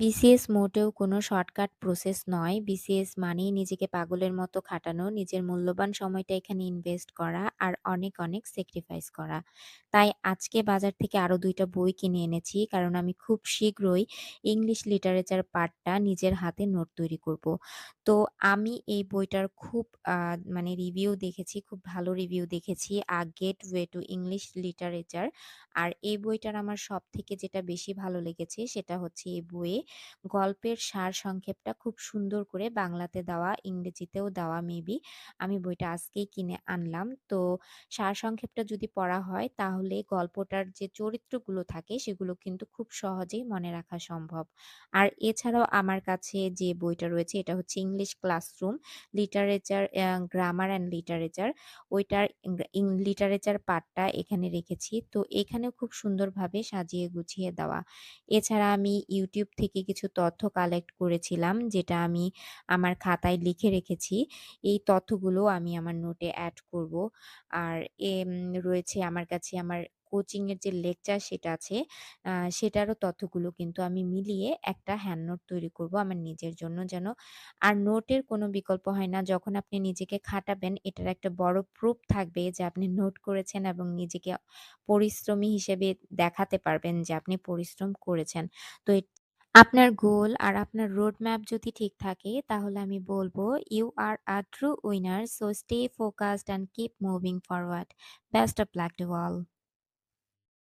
BCS মোটেও কোনো shortcut process নয়। বিসিএস মানেই নিজেকে পাগলের মতো খাটানো, নিজের মূল্যবান সময়টা এখানে ইনভেস্ট করা আর অনেক, অনেক স্যাক্রিফাইস করা। তাই আজকে বাজার থেকে আরও দুইটা বই কিনে এনেছি। কারণ আমি খুব শীঘ্রই ইংলিশ লিটারেচার পার্টটা নিজের হাতে নোট তৈরি করব। তো আমি এই বইটার খুব মানে রিভিউ দেখেছি, খুব ভালো রিভিউ দেখেছি। 'A gateway to English literature' আর এই বইটার আমার সব থেকে যেটা বেশি ভালো লেগেছে সেটা হচ্ছে এই বইয়ে গল্পের সারসংক্ষেপটা খুব সুন্দর করে বাংলাতে দেওয়া, ইংরেজিতেও দেওয়া মেবি। আমি বইটা আজকেই কিনে আনলাম। তো সারসংক্ষেপটা যদি পড়া হয় তাহলে গল্পটার যে চরিত্রগুলো থাকে সেগুলো কিন্তু খুব সহজেই মনে রাখা সম্ভব। আর এছাড়াও আমার কাছে যে বইটা রয়েছে এটা হচ্ছে English classroom literature grammar and literature ওইটার লিটারেচার পার্টটা এখানে রেখেছি। তো এখানেও খুব সুন্দরভাবে সাজিয়ে গুছিয়ে দেওয়া। এছাড়া আমি ইউটিউব থেকে কিছু তথ্য কালেক্ট করেছিলাম যেটা আমি আমার খাতায় লিখে রেখেছি। এই তথ্যগুলো আমি আমার নোটে অ্যাড করব। আর এ রয়েছে আমার কাছে আমার কোচিংয়ের যে লেকচার সেটা আছে, সেটারও তথ্যগুলো কিন্তু আমি মিলিয়ে একটা হ্যান্ড নোট তৈরি করব আমার নিজের জন্য যেন আর নোটের কোনো বিকল্প হয় না। যখন আপনি নিজেকে খাটাবেন এটার একটা বড় প্রুফ থাকবে যে আপনি নোট করেছেন এবং নিজেকে পরিশ্রমী হিসেবে দেখাতে পারবেন যে আপনি পরিশ্রম করেছেন। তো আপনার গোল আর আপনার রোড ম্যাপ যদি ঠিক থাকে, তাহলে আমি বলব "you are a true winner so stay focused and keep moving forward. Best of luck to all."